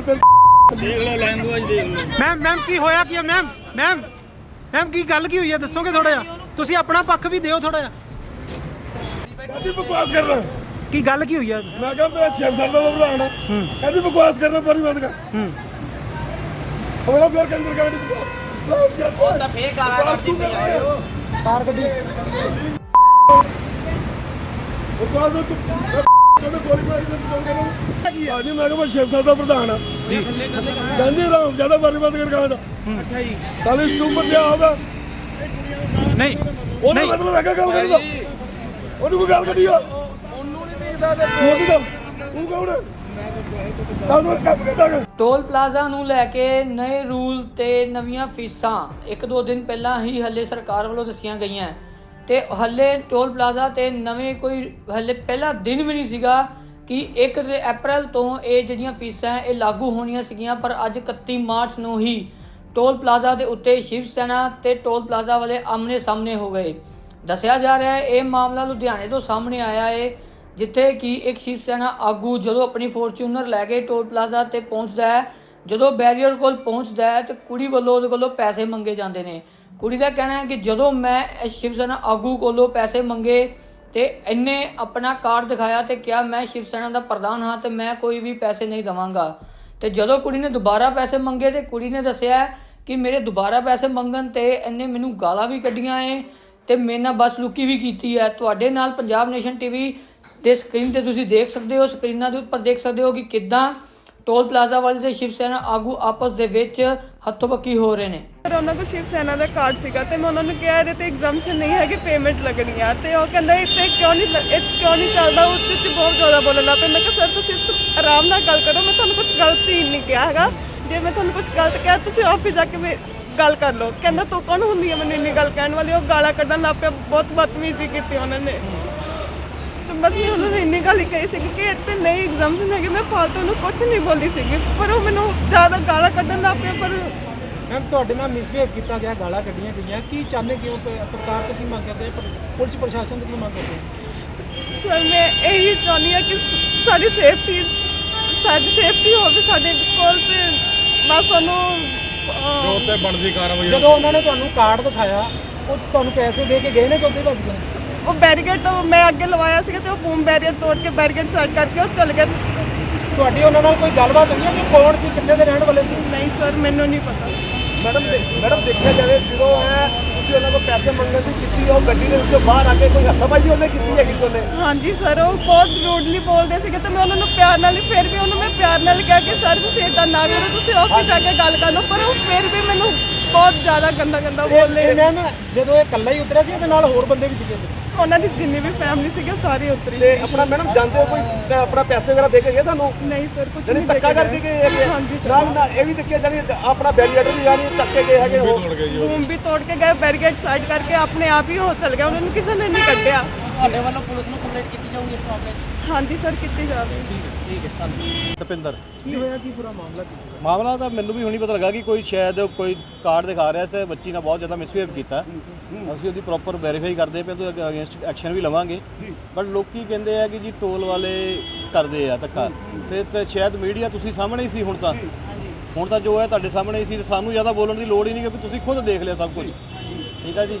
ਤੇਰੀ ਦੇਖ ਲਓ ਲੈਂਗੁਏਜ ਦੇਖ ਲਓ ਮੈਮ ਮੈਮ ਕੀ ਹੋਇਆ ਕੀ ਮੈਮ ਮੈਮ ਮੈਮ ਕੀ ਗੱਲ ਕੀ ਹੋਈ ਹੈ ਦੱਸੋਗੇ ਥੋੜਾ ਜਿਹਾ? ਤੁਸੀਂ ਆਪਣਾ ਪੱਖ ਵੀ ਦਿਓ ਥੋੜਾ ਜਿਹਾ। ਕਹਿੰਦੀ ਬਕਵਾਸ ਕਰਨਾ ਕੀ ਗੱਲ ਕੀ ਹੋਈ ਹੈ ਮੈਂ ਕਿਹਾ ਮੇਰਾ ਸ਼ਿਵ ਸਰ ਦਾ ਪ੍ਰਧਾਨ। ਆ ਕਹਿੰਦੀ ਬਕਵਾਸ ਕਰਨਾ ਪਰੀ ਬੰਦ ਕਰ। ਹੂੰ। ਹਮਾਰਾ ਫਿਰ ਕੰਦਰ ਬਕਵਾਸ। ਉਹ ਤਾਂ ਫੇਕ ਆ? ਰਹਾ ਕਾਰ ਗੱਡੀ। ਬਕਵਾਸ ਤੂੰ ਕਹਿੰਦੇ ਗੋਲੀ ਮਾਰੀ ਤੇ ਤੂੰ ਕਹਿੰਦਾ ਹਾਂਜੀ ਮੈਂ ਕਿਹਾ ਮੈਂ ਸ਼ਿਵ ਸਰ ਦਾ ਪ੍ਰਧਾਨ ਆ। ਜੀ। ਕਹਿੰਦੀ ਰਾਮ ਜ਼ਿਆਦਾ ਪਰੀ ਬੰਦ ਕਰ ਕਹਿੰਦਾ ਅੱਛਾ ਜੀ। ਸਾਲੇ ਸਟੂਮ ਬੰਦਿਆ ਹੋਗਾ ਨਹੀਂ ਉਹਨੇ ਮਤਲਬ ਹੈਗਾ ਗੱਲ ਕਰਦਾ ਉਹਨੂੰ ਕੋਈ ਗੱਲ ਕੱਢੀ ਆ? ਉਹਨੂੰ ਨਹੀਂ ਦੇਖਦਾ ਤੇ ਉਹ ਕੌਣ ਹੈ ਸਾਦੋਂ ਕੰਮ ਕਰਦਾ ਹੈ ਟੋਲ ਪਲਾਜ਼ਾ ਨੂੰ ਲੈ ਕੇ ਨਵੇਂ ਰੂਲ ਤੇ ਨਵੀਆਂ ਫੀਸਾਂ। ਇੱਕ ਦੋ ਦਿਨ ਪਹਿਲਾਂ ਹੀ ਹੱਲੇ ਸਰਕਾਰ ਵੱਲੋਂ ਦੱਸੀਆਂ ਗਈਆਂ। ਤੇ ਹੱਲੇ ਟੋਲ ਪਲਾਜ਼ਾ ਤੇ ਨਵੇਂ ਕੋਈ ਹੱਲੇ ਪਹਿਲਾ ਦਿਨ ਵੀ ਨਹੀਂ ਸੀਗਾ ਕਿ 1 ਅਪ੍ਰੈਲ ਤੋਂ ਇਹ ਜਿਹੜੀਆਂ ਫੀਸਾਂ ਇਹ ਲਾਗੂ ਹੋਣੀਆਂ ਸੀਗੀਆਂ, ਪਰ ਅੱਜ 31 ਮਾਰਚ ਨੂੰ ਹੀ ਟੋਲ ਪਲਾਜ਼ਾ ਦੇ ਉੱਤੇ ਸ਼ਿਵ ਸੈਨਾ ਤੇ ਟੋਲ ਪਲਾਜ਼ਾ ਵਾਲੇ ਆਮਨੇ ਸਾਹਮਣੇ ਹੋ ਗਏ। ਦੱਸਿਆ ਜਾ ਰਿਹਾ ਹੈ, ਇਹ ਮਾਮਲਾ ਲੁਧਿਆਣੇ ਤੋਂ ਸਾਹਮਣੇ ਆਇਆ ਹੈ ਜਿੱਥੇ ਕਿ ਇੱਕ ਸ਼ਿਵ ਸੈਨਾ ਆਗੂ ਜਦੋਂ ਆਪਣੀ ਫੋਰਚੂਨਰ ਲੈ ਕੇ ਟੋਲ ਪਲਾਜ਼ਾ ਤੇ ਪਹੁੰਚਦਾ ਹੈ ਜਦੋਂ ਬੈਰੀਅਰ ਕੋਲ ਪਹੁੰਚਦਾ ਹੈ ਤੇ ਕੁੜੀ ਵੱਲੋਂ ਉਹਦੇ ਕੋਲੋਂ ਪੈਸੇ ਮੰਗੇ ਜਾਂਦੇ ਨੇ। ਕੁੜੀ ਦਾ ਕਹਿਣਾ ਹੈ ਕਿ ਜਦੋਂ ਮੈਂ ਸ਼ਿਵ ਸੈਨਾ ਆਗੂ ਕੋਲੋਂ ਪੈਸੇ ਮੰਗੇ ਤੇ ਇਹਨੇ ਆਪਣਾ ਕਾਰਡ ਦਿਖਾਇਆ ਤੇ ਕਿਹਾ ਮੈਂ ਸ਼ਿਵ ਸੈਨਾ ਦਾ ਪ੍ਰਧਾਨ ਹਾਂ ਤੇ ਮੈਂ ਕੋਈ ਵੀ ਪੈਸੇ ਨਹੀਂ ਦਵਾਂਗਾ। ਤੇ ਜਦੋਂ ਕੁੜੀ ਨੇ ਦੁਬਾਰਾ ਪੈਸੇ ਮੰਗੇ ਤੇ ਕੁੜੀ ਨੇ ਦੱਸਿਆ ਕਿ ਮੇਰੇ ਦੁਬਾਰਾ ਪੈਸੇ ਮੰਗਣ ਤੇ ਇਹਨੇ ਮੈਨੂੰ ਗਾਲਾਂ ਵੀ ਕੱਢੀਆਂ ਏ ਤੇ ਮੇਰੇ ਨਾਲ ਬਸ ਲੁਕੀ ਵੀ ਕੀਤੀ ਹੈ। ਤੁਹਾਡੇ ਨਾਲ ਪੰਜਾਬ ਨੇਸ਼ਨ ਟੀਵੀ ਦੇ ਸਕਰੀਨ ਤੇ ਤੁਸੀਂ ਦੇਖ ਸਕਦੇ ਹੋ ਸਕਰੀਨਾਂ ਦੇ ਉੱਪਰ ਦੇਖ ਸਕਦੇ ਹੋ ਕਿ ਕਿੱਦਾਂ ਟੋਲ ਪਲਾਜ਼ਾ ਵਾਲੇ ਤੇ ਸ਼ਿਵ ਸੈਨਾ ਆਗੂ ਆਪਸ ਦੇ ਵਿੱਚ ਹੱਥੋਂ ਹੋ ਰਹੇ ਨੇ। ਪਰ ਉਹਨਾਂ ਕੋਲ ਸ਼ਿਵ ਸੈਨਾ ਦਾ ਕਾਰਡ ਸੀਗਾ ਤੇ ਮੈਂ ਉਹਨਾਂ ਨੂੰ ਕਿਹਾ ਇਹਦੇ ਤੇ ਐਗਜ਼ਾਮਸ਼ਨ ਨਹੀਂ ਹੈ ਕਿ ਪੇਮੈਂਟ ਲੱਗਣੀ ਆ ਤੇ ਉਹ ਕਹਿੰਦਾ ਇੱਥੇ ਕਿਉਂ ਨਹੀਂ ਲ- ਇਹ ਕਿਉਂ ਨਹੀਂ ਚੱਲਦਾ, ਉੱਚ ਉੱਚ ਬਹੁਤ ਜ਼ਿਆਦਾ ਬੋਲਣ ਲੱਗ ਪਏ। ਮੈਂ ਕਿਹਾ, ਸਰ, ਤੁਸੀਂ ਤ- ਆਰਾਮ ਨਾਲ ਗੱਲ ਕਰੋ, ਮੈਂ ਤੁਹਾਨੂੰ ਕੁਝ ਗਲਤ ਹੀ ਨਹੀਂ ਕਿਹਾ ਹੈਗਾ। ਜੇ ਮੈਂ ਤੁਹਾਨੂੰ ਕੁਝ ਗਲਤ ਕਿਹਾ, ਤੁਸੀਂ ਆਫਿਸ ਜਾ ਕੇ ਮੇ- ਗੱਲ ਕਰ ਲਓ। ਕਹਿੰਦਾ, ਤੂੰ ਕੌਣ ਹੁੰਦੀ ਹੈ ਮੈਨੂੰ ਇੰਨੀ ਗੱਲ ਕਹਿਣ ਵਾਲੀ? ਉਹ ਗਾਲਾਂ ਕੱਢਣ ਲੱਗ ਪਿਆ, ਬਹੁਤ ਬਦਤਮੀਜ਼ੀ ਕੀਤੀ ਉਹਨਾਂ ਨੇ। ਬਸ ਮੈਂ ਉਹਨਾਂ ਨੂੰ ਇੰਨੀ ਗੱਲ ਹੀ ਕਹੀ ਸੀ ਕਿ ਇੱਥੇ ਨਹੀਂ ਐਗਜ਼ਾਮਸ਼ਨ ਹੈਗੇ। ਮੈਂ ਫਾਲਤੂ ਨੂੰ ਕੁਝ ਨਹੀਂ ਬੋਲਦੀ ਸੀਗੀ। ਪਰ ਉਹ ਮੈਨੂੰ ਜ਼ਿਆਦਾ ਗਾਲਾਂ ਕੱਢਣ ਲੱਗ ਪਿਆ ਪਰ ਮੈਮ ਤੁਹਾਡੇ ਨਾਲ ਮਿਸਬੀਹੇਵ ਕੀਤਾ ਗਿਆ ਗਾਲਾਂ ਕੱਢੀਆਂ ਗਈਆਂ। ਕੀ ਚਾਹੁੰਦੇ ਕਿਉਂ ਸਰਕਾਰ ਤੋਂ ਕੀ ਮੰਗ ਕਰਦੇ ਪੁਲਿਸ ਪ੍ਰਸ਼ਾਸਨ ਤੋਂ ਕੀ ਮੰਗ ਕਰਦੇ ਆ? ਸਰ ਮੈਂ ਇਹੀ ਚਾਹੁੰਦੀ ਹਾਂ ਕਿ ਸਾਡੀ ਸੇਫਟੀ ਸਾਡੀ ਸੇਫਟੀ ਹੋਵੇ ਸਾਡੇ ਕੋਲ ਤੇ ਬਸ ਸਾਨੂੰ ਅਹ, ਤੇ ਬਣਦੀ ਕਾਰਵਾਈ ਜਦੋਂ ਉਹਨਾਂ ਨੇ ਤੁਹਾਨੂੰ ਕਾਰਡ ਦਿਖਾਇਆ ਉਹ ਤੁਹਾਨੂੰ ਪੈਸੇ ਦੇ ਕੇ ਗਏ ਨੇ ਕਿ ਉੱਥੇ ਭੱਜ ਗਏ? ਉਹ ਬੈਰੀਕੇਡ ਤੋਂ ਮੈਂ ਅੱਗੇ ਲਵਾਇਆ ਸੀਗਾ ਤੇ ਉਹ ਬੂਮ ਬੈਰੀਅਰ ਤੋੜ ਕੇ ਬੈਰੀਕੇਡ ਸਾਈਡ ਕਰਕੇ ਉਹ ਚਲ ਗਏ ਤੁਹਾਡੀ ਉਹਨਾਂ ਨਾਲ ਕੋਈ ਗੱਲਬਾਤ ਹੋਈ ਹੈ ਕਿ ਕੌਣ ਸੀ ਕਿੱਥੇ ਦੇ ਰਹਿਣ ਵਾਲੇ ਸੀ? ਨਹੀਂ ਸਰ ਮੈਨੂੰ ਨਹੀਂ ਪਤਾ। ਮੈਡਮ ਮੈਡਮ ਦੇਖਿਆ ਜਾਵੇ ਜਦੋਂ ਹੈ ਤੁਸੀਂ ਉਹਨਾਂ ਕੋਲ ਪੈਸੇ ਮੰਗਣ ਦੀ ਕੀਤੀ ਉਹ ਗੱਡੀ ਦੇ ਵਿੱਚੋਂ ਬਾਹਰ ਆ ਕੇ ਕੋਈ ਹੱਥਾਪਾਈ ਉਹਨੇ ਕੀਤੀ ਹੈਗੀ ਸੀ ਉਹਨੇ ਹਾਂਜੀ ਸਰ ਉਹ ਬਹੁਤ ਰੂਡਲੀ ਬੋਲਦੇ ਸੀਗੇ ਤੇ ਮੈਂ ਉਹਨਾਂ ਨੂੰ ਪਿਆਰ ਨਾਲ ਹੀ ਫਿਰ ਵੀ ਉਹਨੂੰ ਮੈਂ ਪਿਆਰ ਨਾਲ ਕਿਹਾ ਕਿ ਸਰ ਤੁਸੀਂ ਇਦਾਂ ਨਾ ਕਰੋ ਤੁਸੀਂ ਆਫਿਸ ਜਾ ਕੇ ਗੱਲ ਕਰ ਲਓ। ਪਰ ਉਹ ਫਿਰ ਵੀ ਮੈਨੂੰ ਬਹੁਤ ਜ਼ਿਆਦਾ ਗੰਦਾ ਗੰਦਾ ਬੋਲੇ ਇਹ ਮੈਮ ਜਦੋਂ ਇਹ ਇਕੱਲਾ ਹੀ ਉਤਰਿਆ ਸੀ ਇਹਦੇ ਨਾਲ ਹੋਰ ਬੰਦੇ ਵੀ ਸੀਗੇ? ਉਹਨਾਂ ਦੀ ਜਿੰਨੀ ਵੀ ਫੈਮਿਲੀ ਸੀਗੇ ਸਾਰੀ ਉਤਰੀ ਤੇ ਆਪਣਾ ਮੈਡਮ ਜਾਂਦੇ ਹੋ ਕੋਈ ਅ, ਆਪਣਾ ਪੈਸੇ ਵਗੈਰਾ ਦੇ ਕੇ ਗਏ ਤੁਹਾਨੂੰ? ਨਹੀਂ ਸਰ ਕੁਝ ਨਹੀਂ ਧੱਕਾ ਦੇਖਿਆ ਕਰਕੇ ਗਏ ਹੈਗੇ। ਹਾਂਜੀ ਸਰ ਨਾਲ ਨਾ ਇਹ ਵੀ ਦੇਖਿਆ ਜਾਨੀ ਆਪਣਾ ਬੈਰੀਅਰ ਵੀ ਚੱਕ ਕੇ ਗਏ ਹੈਗੇ ਉਹ। ਬੂਮ ਵੀ ਤੋੜ ਕੇ ਗਏ ਬੈਰੀਕੇਡ ਸਾਈਡ ਕਰਕੇ ਆਪਣੇ ਆਪ ਹੀ ਉਹ ਚਲ ਗਿਆ ਉਹਨਾਂ ਨੂੰ ਕਿਸੇ ਨੇ ਨਹੀਂ ਕੱਢਿਆ। ਤੁਹਾਡੇ ਵੱਲੋਂ ਪੁਲਿਸ ਨੂੰ ਕੰਪਲੇਂਟ ਕੀਤੀ ਜਾਊਗੀ ਇਸ ਮਾਮਲੇ 'ਚ? ਹਾਂਜੀ ਸਰ ਕੀਤੀ ਜਾਵੇ ਦਪਿੰਦਰ। ਕੀ ਹੋਇਆ? ਕੀ ਪੂਰਾ ਮਾਮਲਾ ਕੀ ਮਾਮਲਾ ਤਾਂ ਮੈਨੂੰ ਵੀ ਹੁਣੀ ਪਤਾ ਲੱਗਾ ਕਿ ਕੋਈ ਸ਼ਾਇਦ ਕੋਈ ਕਾਰਡ ਦਿਖਾ ਰਿਹਾ ਤੇ ਬੱਚੀ ਨਾਲ ਬਹੁਤ ਜ਼ਿਆਦਾ ਮਿਸਬੀਹੇਵ ਕੀਤਾ। ਅਸੀਂ ਉਹਦੀ ਪ੍ਰੋਪਰ ਵੈਰੀਫਾਈ ਕਰਦੇ ਪਏ ਤੇ ਅਗੇਂਸਟ ਐਕਸ਼ਨ ਵੀ ਲਵਾਂਗੇ। ਬਟ ਲੋਕੀ ਕਹਿੰਦੇ ਆ ਕਿ ਜੀ ਟੋਲ ਵਾਲੇ ਕਰਦੇ ਆ ਧੱਕਾ। ਤੇ ਤੇ ਸ਼ਾਇਦ ਮੀਡੀਆ ਤੁਸੀਂ ਸਾਹਮਣੇ ਹੀ ਸੀ ਹੁਣ ਤਾਂ। ਹੁਣ ਤਾਂ ਜੋ ਹੈ ਤੁਹਾਡੇ ਸਾਹਮਣੇ ਹੀ ਸੀ ਤੇ ਸਾਨੂੰ ਜ਼ਿਆਦਾ ਬੋਲਣ ਦੀ ਲੋੜ ਹੀ ਨਹੀਂ ਕਿਉਂਕਿ ਤੁਸੀਂ ਖੁਦ ਦੇਖ ਲਿਆ ਸਭ ਕੁਝ। ਠੀਕ ਆ ਜੀ?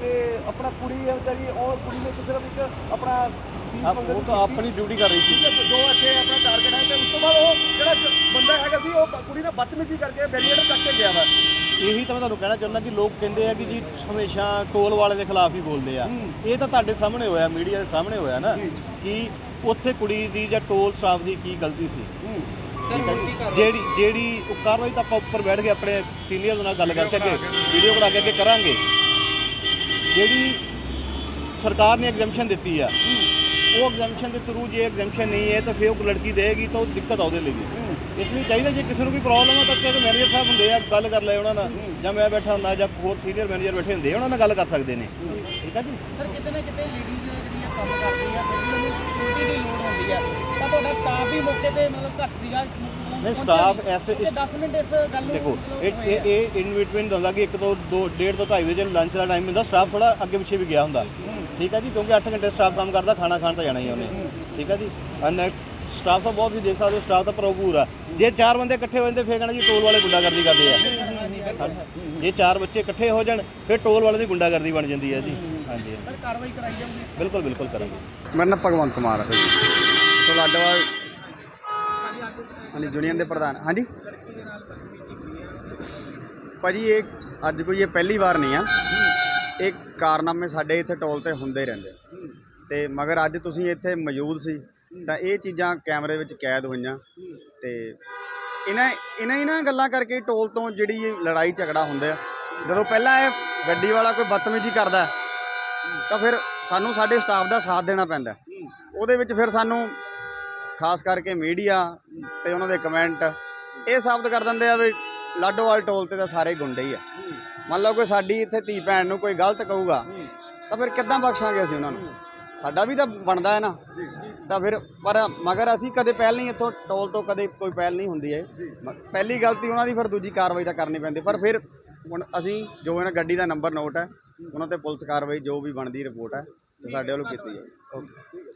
ਤੇ ਆਪਣਾ ਕੁੜੀ ਹੈ ਵਿਚਾਰੀ ਉਹ ਕੁੜੀ ਨੇ ਸਿਰਫ ਇੱਕ ਆਪਣਾ ਫੀਸ ਆਪ- ਮੰਗਣ ਉਹ ਦੀ ਤਾਂ। ਆਪਣੀ ਡਿਊਟੀ ਕਰ ਰਹੀ ਸੀ। ਠੀਕ ਹੈ, ਜੋ ਇੱਥੇ ਆਪਣਾ ਟਾਰਗੇਟ ਹੈ ਤੇ ਉਸ ਤੋਂ ਬਾਅਦ ਉਹ ਜਿਹੜਾ ਬੰਦਾ ਹੈਗਾ ਸੀ ਉਹ ਕੁੜੀ ਨਾਲ ਬਦਤਮੀਜ਼ੀ ਕਰਕੇ ਬੈਰੀਅਰ ਚੱਕ ਕੇ ਗਿਆ ਵਾ। ਇਹੀ ਤਾਂ ਮੈਂ ਤੁਹਾਨੂੰ ਕਹਿਣਾ ਚਾਹੁੰਦਾ ਕਿ ਲੋਕ ਕਹਿੰਦੇ ਆ ਕਿ ਜੀ ਹਮੇਸ਼ਾ ਟੋਲ ਵਾਲੇ ਦੇ ਖਿਲਾਫ ਹੀ ਬੋਲਦੇ ਆ। ਇਹ ਤਾਂ ਤੁਹਾਡੇ ਸਾਹਮਣੇ ਹੋਇਆ ਮੀਡੀਆ ਦੇ ਸਾਹਮਣੇ ਹੋਇਆ ਨਾ ਕਿ ਉੱਥੇ ਕੁੜੀ ਦੀ ਜਾਂ ਟੋਲ ਸਟਾਫ ਦੀ ਕੀ ਗਲਤੀ ਸੀ। ਠੀਕ ਹੈ ਜੀ। ਜਿਹੜੀ ਜਿਹੜੀ ਉਹ ਕਾਰਵਾਈ ਤਾਂ ਆਪਾਂ ਉੱਪਰ ਬੈਠ ਕੇ ਆਪਣੇ ਸੀਨੀਅਰ ਨਾਲ ਗੱਲ ਕਰਕੇ ਅੱਗੇ ਵੀਡੀਓ ਬਣਾ ਕੇ ਅੱਗੇ ਕਰਾਂਗੇ। ਜਿਹੜੀ ਸਰਕਾਰ ਨੇ ਐਗਜ਼ੈਂਪਸ਼ਨ ਦਿੱਤੀ ਆ, ਉਹ ਐਗਜ਼ੈਂਪਸ਼ਨ ਦੇ ਥਰੂ ਜੇ ਐਗਜ਼ੈਂਪਸ਼ਨ ਨਹੀਂ ਹੈ ਤਾਂ ਫਿਰ ਉਹ ਲੜਕੀ ਦੇਗੀ ਤਾਂ ਉਹ ਦਿੱਕਤ ਆ ਉਹਦੇ ਲਈ ਇਸ ਲਈ ਚਾਹੀਦਾ ਜੇ ਕਿਸੇ ਨੂੰ ਕੋਈ ਪ੍ਰੋਬਲਮ ਆ ਤਾਂ ਤੇ ਮੈਨੇਜਰ ਸਾਹਿਬ ਹੁੰਦੇ ਆ, ਗੱਲ ਕਰ ਲੈ ਉਹਨਾਂ ਨਾਲ, ਜਾਂ ਮੈਂ ਬੈਠਾ ਹੁੰਦਾ, ਜਾਂ ਹੋਰ ਸੀਨੀਅਰ ਮੈਨੇਜਰ ਬੈਠੇ ਹੁੰਦੇ ਉਹਨਾਂ ਨਾਲ ਗੱਲ ਕਰ ਸਕਦੇ ਨੇ। ਠੀਕ ਆ ਜੀ? ਸਰ, ਕਿਤੇ ਨਾ ਕਿਤੇ ਲੇਡੀਜ਼ ਜਿਹੜੀਆਂ ਕੰਮ ਕਰਦੀਆਂ ਫਿਰ ਵੀ ਉਹਨੂੰ ਸਿਕਿਉਰਿਟੀ ਦੀ ਲੋੜ ਹੁੰਦੀ ਆ। ਤਾਂ ਤੁਹਾਡਾ ਸਟਾਫ ਵੀ ਮੌਕੇ ਤੇ ਮਤਲਬ ਘੱਟ ਸੀਗਾ। ਨਹੀਂ ਸਟਾਫ ਐਸੇ ਤੇ 10 ਮਿੰਟ ਇਸ ਗੱਲ ਨੂੰ ਦੇਖੋ ਮਤਲਬ ਇਹ ਹੋਏ ਆ। ਇਹ ਇਹ ਇਨ ਬਿਟਵੀਨ ਹੁੰਦਾ ਕਿ ਇੱਕ ਤੋਂ 2 1.5 ਤੋਂ 2.5 ਵਜੇ ਲੰਚ ਦਾ ਟਾਈਮ ਹੁੰਦਾ ਸਟਾਫ ਥੋੜਾ ਅੱਗੇ ਪਿੱਛੇ ਵੀ ਗਿਆ ਹੁੰਦਾ। ਠੀਕ ਹੈ ਜੀ ਕਿਉਂਕਿ 8 ਘੰਟੇ ਸਟਾਫ ਕੰਮ ਕਰਦਾ ਖਾਣਾ ਖਾਣ ਤਾਂ ਜਾਣਾ ਹੀ ਉਹਨੇ। ਠੀਕ ਹੈ ਜੀ ਅਨ ਸਟਾਫ ਤਾਂ ਬਹੁਤ ਹੀ ਦੇਖ ਸਕਦੇ ਹੋ ਸਟਾਫ ਤਾਂ ਭਰਪੂਰ ਆ। ਜੇ ਚਾਰ ਬੰਦੇ ਇਕੱਠੇ ਹੋ ਜਾਂਦੇ ਫੇਰ ਕਹਿੰਦਾ ਜੀ ਟੋਲ ਵਾਲੇ ਗੁੰਡਾਗਰਦੀ ਕਰਦੇ ਆ। ਹਾਂਜੀ। ਜੇ ਚਾਰ ਬੱਚੇ ਇਕੱਠੇ ਹੋ ਜਾਣ ਫਿਰ ਟੋਲ ਵਾਲੇ ਦੀ ਗੁੰਡਾਗਰਦੀ ਬਣ ਜਾਂਦੀ ਹੈ ਜੀ। ਹਾਂਜੀ ਹਾਂਜੀ। ਸਰ ਕਾਰਵਾਈ ਕਰਾਈ ਜਾਊਗੀ। ਬਿਲਕੁਲ ਬਿਲਕੁਲ ਕਰਾਂਗੇ। ਮੇਰਾ ਨਾਮ ਭਗਵੰਤ ਕੁਮਾਰ ਹੈ। ਭਾਜੀ ਤੋਂ ਲਾਡੋਵਾਲ ਹਾਂਜੀ, ਯੂਨੀਅਨ ਦੇ ਪ੍ਰਧਾਨ। ਹਾਂਜੀ? ਭਾਜੀ, ਇਹ ਅੱਜ ਕੋਈ ਇਹ ਪਹਿਲੀ ਵਾਰ ਨਹੀਂ ਆ। ਇਹ ਕਾਰਨਾਮੇ ਸਾਡੇ ਇੱਥੇ ਟੋਲ ਤੇ ਹੁੰਦੇ ਰਹਿੰਦੇ ਤੇ ਮਗਰ ਅੱਜ ਤੁਸੀਂ ਇੱਥੇ ਮੌਜੂਦ ਸੀ, ਤਾਂ ਇਹ ਚੀਜ਼ਾਂ ਕੈਮਰੇ ਵਿੱਚ ਕੈਦ ਹੋਈਆਂ। ਤੇ ਇਹਨਾਂ ਇਹਨਾਂ ਇਹਨਾਂ ਗੱਲਾਂ ਕਰਕੇ ਟੋਲ ਤੋਂ ਜਿਹੜੀ ਲੜਾਈ ਝਗੜਾ ਹੁੰਦਾ ਜਦੋਂ ਪਹਿਲਾਂ ਇਹ ਗੱਡੀ ਵਾਲਾ ਕੋਈ ਬਦਤਮੀਜ਼ੀ ਕਰਦਾ, ਤਾਂ ਫਿਰ ਸਾਨੂੰ ਸਾਡੇ ਸਟਾਫ ਦਾ ਸਾਥ ਦੇਣਾ ਪੈਂਦਾ। ਉਹਦੇ ਵਿੱਚ ਫਿਰ ਸਾਨੂੰ ਖਾਸ ਕਰਕੇ ਮੀਡੀਆ ਤੇ ਉਹਨਾਂ ਦੇ ਕਮੈਂਟ, ਇਹ ਸਾਬਤ ਕਰ ਦਿੰਦੇ ਆ ਵੀ ਲਾਡੋਵਾਲ ਟੋਲ ਤੇ ਤਾਂ ਸਾਰੇ ਗੁੰਡੇ ਹੀ ਆ। ਮੰਨ ਲਓ ਕੋਈ ਸਾਡੀ ਇੱਥੇ ਧੀ ਭੈਣ ਨੂੰ ਕੋਈ ਗਲਤ ਕਹੂਗਾ, ਤਾਂ ਫਿਰ ਕਿੱਦਾਂ ਬਖਸ਼ਾਂਗੇ ਅਸੀਂ ਉਹਨਾਂ ਨੂੰ? ਸਾਡਾ ਵੀ ਤਾਂ ਬਣਦਾ ਹੈ ਨਾ। ਤਾਂ ਫਿਰ, ਪਰ ਮਗਰ ਅਸੀਂ ਕਦੇ ਪਹਿਲ ਨਹੀਂ ਇੱਥੋਂ ਟੋਲ ਤੋਂ ਕਦੇ ਕੋਈ ਪਹਿਲ ਨਹੀਂ ਹੁੰਦੀ ਹੈ। ਮ- ਪਹਿਲੀ ਗਲਤੀ ਉਹਨਾਂ ਦੀ, ਫਿਰ ਦੂਜੀ ਕਾਰਵਾਈ ਤਾਂ ਕਰਨੀ ਪੈਂਦੀ। ਪਰ ਫਿਰ ਹੁਣ ਅਸੀਂ ਜੋ ਇਹਨਾਂ ਗੱਡੀ ਦਾ ਨੰਬਰ ਨੋਟ ਹੈ, ਉਹਨਾਂ ਤੇ ਪੁਲਿਸ ਕਾਰਵਾਈ ਜੋ ਵੀ ਬਣਦੀ ਰਿਪੋਰਟ ਹੈ, ਤੇ ਸਾਡੇ ਵੱਲੋਂ ਕੀਤੀ ਹੈ ਓਕੇ।